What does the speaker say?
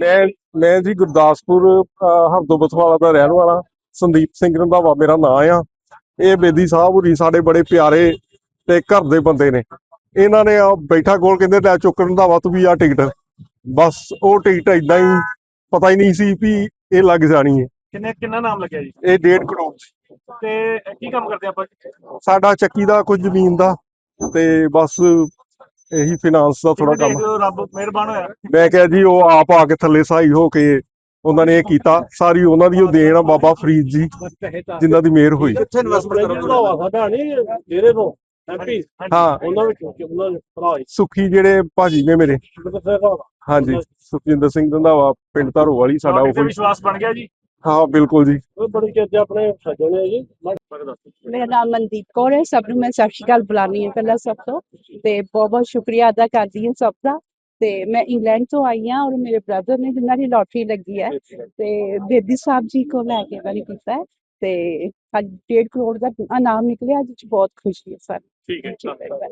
ਮੈਂ ਮੈਂ ਜੀ ਗੁਰਦਾਸਪੁਰ ਹਰਦੋ ਬਥਵਾਲਾ ਦਾ ਰਹਿਣ ਵਾਲਾ ਸੰਦੀਪ ਸਿੰਘ ਰੰਧਾਵਾ ਮੇਰਾ ਨਾਂ ਆ। ਇਹ ਬੇਦੀ ਸਾਹਿਬ ਹੁਰੀ ਸਾਡੇ ਬੜੇ ਪਿਆਰੇ ਤੇ ਘਰ ਦੇ ਬੰਦੇ ਨੇ। ਇਹਨਾਂ ਨੇ ਆ ਬੈਠਾ ਕੋਲ ਕਹਿੰਦੇ ਲੈ ਚੁੱਕ ਰੰਧਾਵਾ ਤੂੰ ਵੀ ਆ ਟਿਕਟ। ਬਸ ਉਹ ਟਿਕਟ ਇਦਾਂ ਹੀ ਪਤਾ ਹੀ ਨਹੀਂ ਸੀ ਵੀ ਇਹ ਲੱਗ ਜਾਣੀ ਹੈ। ਕਿੰਨੇ ਕਿੰਨਾ ਨਾਮ ਲੱਗਿਆ ਜੀ? ਇਹ 1.5 ਕਰੋੜ। ਤੇ ਕੀ ਕੰਮ ਕਰਦੇ ਆਪਾਂ? ਸਾਡਾ ਚੱਕੀ ਦਾ ਕੁਝ ਜ਼ਮੀਨ ਦਾ ਤੇ ਬਸ ਇਹੀ ਫਾਈਨਾਂਸ ਦਾ ਥੋੜਾ ਕੰਮ। ਜੋ ਰੱਬ ਮਿਹਰਬਾਨ ਹੋਇਆ। ਮੈਂ ਕਿਹਾ ਜੀ ਉਹ ਆਪ ਆ ਕੇ ਥੱਲੇ ਸਹਾਈ ਹੋ ਕੇ ਉਹਨਾਂ ਨੇ ਇਹ ਕੀਤਾ। ਸਾਰੀ ਉਹਨਾਂ ਦੀ ਉਹ ਦੇਣ ਆ ਬਾਬਾ ਫਰੀਦ ਜੀ ਜਿਨ੍ਹਾਂ ਦੀ ਮਿਹਰ ਹੋਈ। ਕਿੱਥੇ ਇਨਵੈਸਟਮੈਂਟ ਕਰੋਗੇ ਸਾਡਾ ਨਹੀਂ ਡੇਰੇ ਤੋਂ। ਐਮਪੀ ਹਾਂ। ਉਹਨਾਂ ਵਿੱਚ ਉਹਨਾਂ ਦੇ ਭਰਾ ਹੀ। ਸੁਖੀ ਜਿਹੜੇ ਭਾਜੀ ਨੇ ਮੇਰੇ। ਹਾਂਜੀ ਸੁਖਜਿੰਦਰ ਸਿੰਘ ਰੰਧਾਵਾ ਪਿੰਡ ਧਰੋ ਵਾਲੀ ਸਾਡਾ ਉਹ ਵਿਸ਼ਵਾਸ ਬਣ ਗਿਆ ਜੀ। ਹਾਂ ਬਿਲਕੁਲ ਜੀ। ਉਹ ਬੜੀ ਚੀਜ਼ਾਂ ਆਪਣੇ ਸੱਜਣੇ ਆ ਜੀ। ਮੇਰਾ ਨਾਮ ਮਨਦੀਪ ਕੌਰ ਹੈ। ਸਭ ਨੂੰ ਮੈਂ ਸਤਿ ਸ਼੍ਰੀ ਅਕਾਲ ਬੁਲਾਉਣੀ ਹੈ ਪਹਿਲਾਂ ਸਭ ਤੋਂ। ਤੇ ਬਹੁਤ ਬਹੁਤ ਸ਼ੁਕਰੀਆ ਅਦਾ ਕਰਦੀ ਹਾਂ ਸਭ ਦਾ। ਤੇ ਮੈਂ ਇੰਗਲੈਂਡ ਤੋਂ ਆਈ ਹਾਂ ਔਰ ਮੇਰੇ ਬ੍ਰਦਰ ਨੇ ਜਿਨ੍ਹਾਂ ਦੀ ਲੋਟਰੀ ਲੱਗੀ ਹੈ ਤੇ ਬੇਦੀ ਸਾਹਿਬ ਜੀ ਕੋ ਲੈ ਕੇ ਵਾਰੀ ਕੀਤਾ ਹੈ। ਤੇ ਅੱਜ 1.5 ਕਰੋੜ ਦਾ ਇਨਾਮ ਨਿਕਲਿਆ ਅੱਜ ਬਹੁਤ ਖੁਸ਼ੀ ਹੈ ਸਾਨੂੰ ਠੀਕ ਹੈ ਠੀਕ ਹੈ